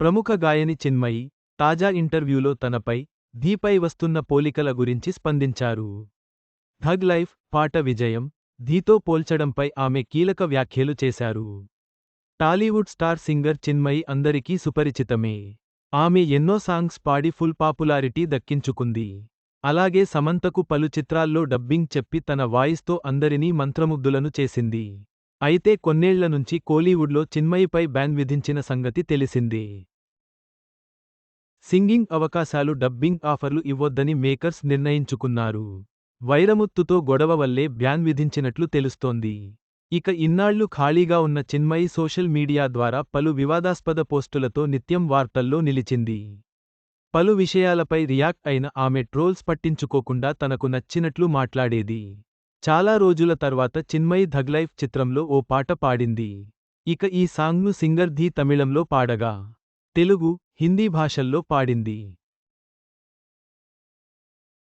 ప్రముఖ గాయని చిన్మయి తాజా ఇంటర్వ్యూలో తనపై ధీపై వస్తున్న పోలికల గురించి స్పందించారు. థగ్ లైఫ్ పాట విజయం ధీతో పోల్చడంపై ఆమె కీలక వ్యాఖ్యలు చేశారు. టాలీవుడ్ స్టార్ సింగర్ చిన్మయి అందరికీ సుపరిచితమే. ఆమె ఎన్నో సాంగ్స్ పాడి ఫుల్ పాపులారిటీ దక్కించుకుంది. అలాగే సమంతకు పలు చిత్రాల్లో డబ్బింగ్ చెప్పి తన వాయిస్తో అందరినీ మంత్రముగ్ధులను చేసింది. అయితే కొన్నేళ్ళ నుంచి కోలీవుడ్లో చిన్మయిపై బ్యాన్ విధించిన సంగతి తెలిసిందే. సింగింగ్ అవకాశాలు డబ్బింగ్ ఆఫర్లు ఇవ్వొద్దని మేకర్స్ నిర్ణయించుకున్నారు. వైరముత్తుతో గొడవ వల్లే బ్యాన్ విధించినట్లు తెలుస్తోంది. ఇక ఇన్నాళ్ళు ఖాళీగా ఉన్న చిన్మయి సోషల్ మీడియా ద్వారా పలు వివాదాస్పద పోస్టులతో నిత్యం వార్తల్లో నిలిచింది. పలు విషయాలపై రియాక్ట్ అయిన ఆమె ట్రోల్స్ పట్టించుకోకుండా తనకు నచ్చినట్లు మాట్లాడేది. చాలా రోజుల తర్వాత చిన్మయి ధగ్లైఫ్ చిత్రంలో ఓ పాట పాడింది. ఇక ఈ సాంగ్ను సింగర్ ధీ తమిళంలో పాడగా తెలుగు హిందీ భాషల్లో పాడింది.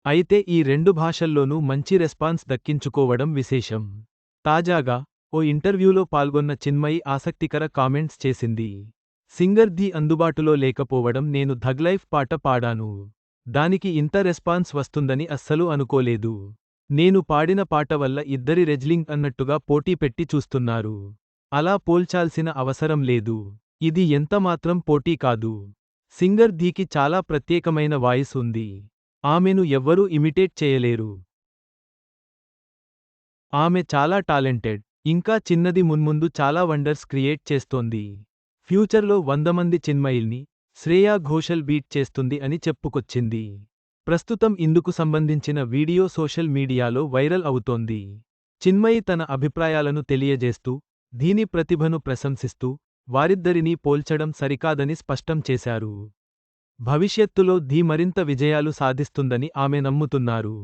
అయితే ఈ రెండు భాషల్లోనూ మంచి రెస్పాన్స్ దక్కించుకోవడం విశేషం. తాజాగా ఓ ఇంటర్వ్యూలో పాల్గొన్న చిన్మయి ఆసక్తికర కామెంట్స్ చేసింది. సింగర్ ది అందుబాటులో లేకపోవడం నేను ధగ్లైఫ్ పాట పాడాను. దానికి ఇంత రెస్పాన్స్ వస్తుందని అస్సలు అనుకోలేదు. నేను పాడిన పాట వల్ల ఇద్దరి రెజ్లింగ్ అన్నట్టుగా పోటీ పెట్టి చూస్తున్నారు. అలా పోల్చాల్సిన అవసరం లేదు. ఇది ఎంతమాత్రం పోటీ కాదు. సింగర్ ధీకి చాలా ప్రత్యేకమైన వాయిస్ ఉంది. ఆమెను ఎవ్వరూ ఇమిటేట్ చేయలేరు. ఆమె చాలా టాలెంటెడ్ ఇంకా చిన్నది మున్ముందు చాలా వండర్స్ క్రియేట్ చేస్తోంది. ఫ్యూచర్లో వంద మంది చిన్మయిల్ని శ్రేయా ఘోషల్ బీట్ చేస్తుంది అని చెప్పుకొచ్చింది. ప్రస్తుతం ఇందుకు సంబంధించిన వీడియో సోషల్ మీడియాలో వైరల్ అవుతోంది. చిన్మయి తన అభిప్రాయాలను తెలియజేస్తూ దీని ప్రతిభను ప్రశంసిస్తూ వారిద్దరినీ పోల్చడం సరికాదని స్పష్టం చేశారు. భవిష్యత్తులో ధీ మరింత విజయాలు సాధిస్తుందని ఆమె నమ్ముతున్నారు.